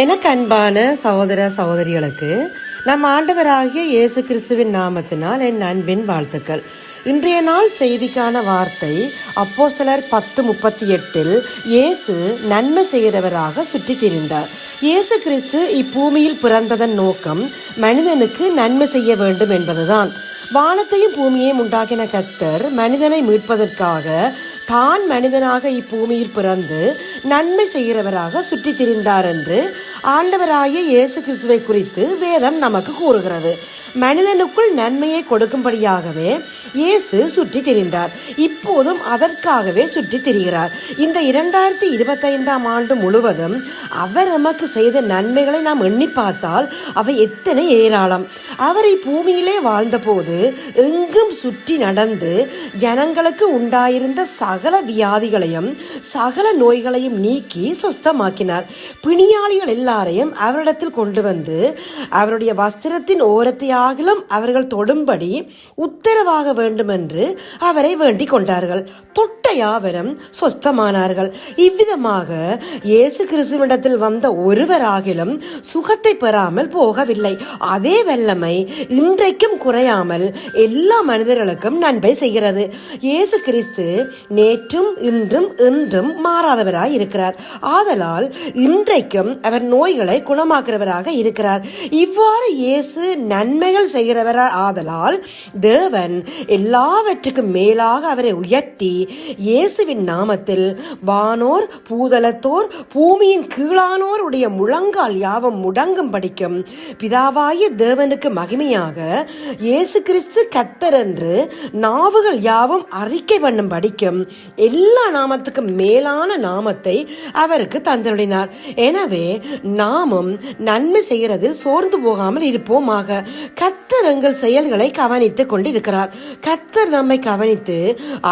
எனக்கு அன்பான சகோதர சகோதரிகளுக்கு நம் ஆண்டவராகிய இயேசு கிறிஸ்துவின் நாமத்தினால் என் அன்பின் வாழ்த்துக்கள். இன்றைய நாள் செய்திக்கான வார்த்தை அப்போஸ்தலர் பத்து முப்பத்தி எட்டில் இயேசு நன்மை செய்கிறவராக சுற்றி திரிந்தார் இயேசு கிறிஸ்து இப்பூமியில் பிறந்ததன் நோக்கம் மனிதனுக்கு நன்மை செய்ய வேண்டும் என்பதுதான். வானத்தையும் பூமியையும் உண்டாக்கின கத்தர் மனிதனை மீட்பதற்காக தான் மனிதனாக இப்பூமியில் பிறந்து நன்மை செய்கிறவராக சுற்றி திரிந்தார் என்று ஆண்டவராகிய இயேசு கிறிஸ்துவை குறித்து வேதம் நமக்கு கூறுகிறது. மனிதனுக்குள் நன்மையை கொடுக்கும்படியாகவே இயேசு சுற்றி திரிந்தார். இப்போதும் அதற்காகவே சுற்றி திரிகிறார். இந்த இரண்டாயிரத்தி இருபத்தைந்தாம் ஆண்டு முழுவதும் அவர் நமக்கு செய்த நன்மைகளை நாம் எண்ணி பார்த்தால் அவை எத்தனை ஏராளம். அவரை பூமியிலே வாழ்ந்தபோது எங்கும் சுற்றி நடந்து ஜனங்களுக்கு உண்டாயிருந்த சகல வியாதிகளையும் சகல நோய்களையும் நீக்கி சுஸ்தமாக்கினார். பிணியாளிகள் எல்லாரையும் அவரிடத்தில் கொண்டு வந்து அவருடைய வஸ்திரத்தின் ஓரத்தையாகிலும் அவர்கள் தொடும்படி உத்தரவாக வேண்டும் என்று அவரை வேண்டிக் கொண்டார்கள். தொட்ட யாவரும் சொஸ்தமானார்கள். இவ்விதமாக இயேசு கிறிஸ்துவிடத்தில் வந்த ஒருவராகிலும் சுகத்தை பெறாமல் போகவில்லை. அதே வல்லமை இன்றைக்கும் குறையாமல் எல்லா மனிதர்களுக்கும் நன்மை செய்கிறது. இயேசு கிறிஸ்து நேற்றும் இன்றும் இன்றும் மாறாதவராய் இருக்கிறார். ஆதலால் இன்றைக்கும் அவர் நோய்களை குணமாக்குறவராக இருக்கிறார். இவ்வாறு இயேசு நன்மைகள் செய்கிறவரார் ஆதலால் தேவன் எல்லாவற்றுக்கும் மேலாக அவரை உயர்த்தி இயேசுவின் நாமத்தில் வானோர் பூதலத்தோர் பூமியின் கீழானோருடைய முழங்கால் யாவும் முடங்கும் படிக்கும். பிதாவாய தேவனுக்கு மகிமையாக இயேசு கிறிஸ்து கத்தர் என்று நாவுகள் யாவும் அறிக்கை பண்ணும் படிக்கும். எல்லா நாமத்துக்கும் மேலான நாமத்தை அவருக்கு தந்தருளினார். எனவே நாமும் நன்மை செய்கிறதில் சோர்ந்து போகாமல் இருப்போமாக. கத்தர் எங்கள் செயல்களை கவனித்துக் கொண்டிருக்கிறார். கத்தர் நம்மை கவனித்து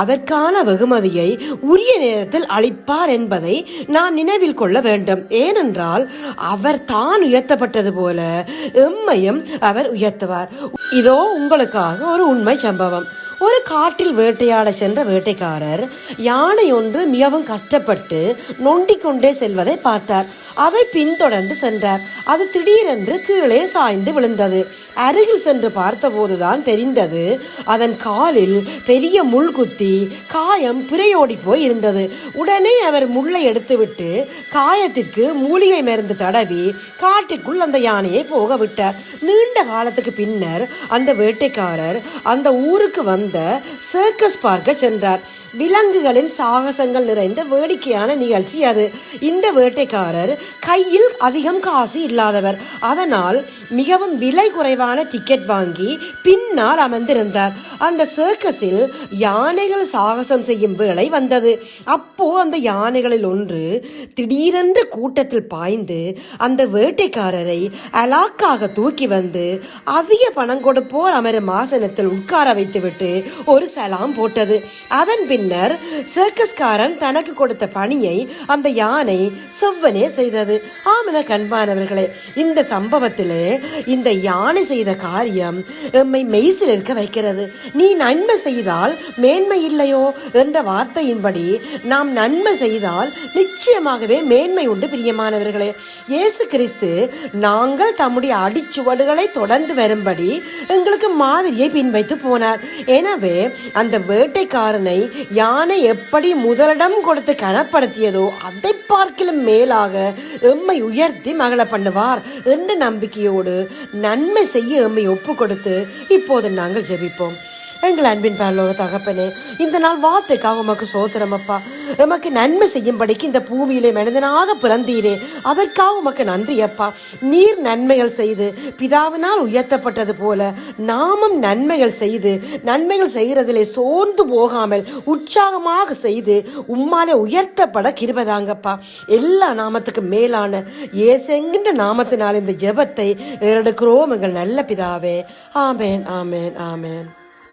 அதற்கான வெகுமதியை உரிய நேரத்தில் அளிப்பார் என்பதை நாம் நினைவில் கொள்ள வேண்டும். ஏனென்றால் அவர் தான் உயர்த்தப்பட்டது போல எம்மையும் அவர் உயர்த்துவார். இதோ உங்களுக்காக ஒரு உண்மை சம்பவம். ஒரு காட்டில் வேட்டையாட சென்ற வேட்டைக்காரர் யானை ஒன்று மிகவும் கஷ்டப்பட்டு நொண்டிக் கொண்டே செல்வதை பார்த்தார். அதை பின்தொடர்ந்து சென்றார். அது திடீரென்று கீழே சாய்ந்து விழுந்தது. அருகில் சென்று பார்த்தபோதுதான் தெரிந்தது அதன் காலில் பெரிய முள் குத்தி காயம் பிறையோடி போய் இருந்தது உடனே அவர் முள்ளை எடுத்துவிட்டு காயத்திற்கு மூலிகை மருந்து தடவி காட்டிற்குள் அந்த யானையை போக விட்டார். நீண்ட காலத்துக்கு பின்னர் அந்த வேட்டைக்காரர் அந்த ஊருக்கு வந்த சர்க்கஸ் பார்க்க சென்றார். விலங்குகளின் சாகசங்கள் நிறைந்த வேடிக்கையான நிகழ்ச்சி அது. இந்த வேட்டைக்காரர் கையில் அதிகம் காசு இல்லாதவர். அதனால் மிகவும் விலை குறைவான டிக்கெட் வாங்கி பின்னால் அமர்ந்திருந்தார். அந்த சர்க்கஸில் யானைகள் சாகசம் செய்யும் வேலை வந்தது. அப்போ அந்த யானைகளில் ஒன்று திடீரென்று கூட்டத்தில் பாய்ந்து அந்த வேட்டைக்காரரை அலாக்காக தூக்கி வந்து அதிக பணம் கொடுப்போர் அமரும் ஆசனத்தில் உட்கார வைத்துவிட்டு ஒரு சலாம் போட்டது. அதன் பின்னர் சர்க்கஸ்காரன் தனக்கு கொடுத்த பணியை அந்த யானை செவ்வனே செய்தது. ஆமன கண்பானவர்களே இந்த சம்பவத்திலே இந்த யானை செய்த காரியம் எம்மை மெய்சில் இருக்க வைக்கிறது. நீ நன்மை செய்தால் மேன்மை இல்லையோ என்ற வார்த்தையின்படி நாம் நன்மை செய்தால் நிச்சயமாகவே மேன்மை உண்டு பிரியமானவர்களே. இயேசு கிறிஸ்து நாங்கள் தம்முடைய அடிச்சுவடுகளை தொடர்ந்து வரும்படி எங்களுக்கு மாதிரியை பின்வைத்து போனார். எனவே அந்த வேட்டைக்காரனை யானை எப்படி முதலிடம் கொடுத்து கனப்படுத்தியதோ அதை பார்க்கிலும் மேலாக எம்மை உயர்த்தி மகள பண்ணுவார் என்ற நம்பிக்கையோடு நன்மை செய்ய எம்மை ஒப்பு கொடுத்து இப்போது நாங்கள் ஜெபிப்போம். எங்கள் அன்பின் பரலோக தகப்பனே இந்த நாள் வார்த்தைக்காக உமக்கு சோத்திரம் அப்பா. எமக்கு நன்மை செய்யும்படிக்கு இந்த பூமியிலே மனிதனாக பிறந்தீரே. அதற்காக உமக்கு நன்றி அப்பா. நீர் நன்மைகள் செய்து பிதாவினால் உயர்த்தப்பட்டது போல நாமும் நன்மைகள் செய்து நன்மைகள் செய்கிறதிலே சோர்ந்து போகாமல் உற்சாகமாக செய்து உம்மாலே உயர்த்தப்பட கிருபதாங்கப்பா. எல்லா நாமத்துக்கு மேலான ஏசெங்கின்ற நாமத்தினால் இந்த ஜெபத்தை எடுக்கிறோம் எங்கள் நல்ல பிதாவே. ஆமேன் ஆமேன் ஆமேன்.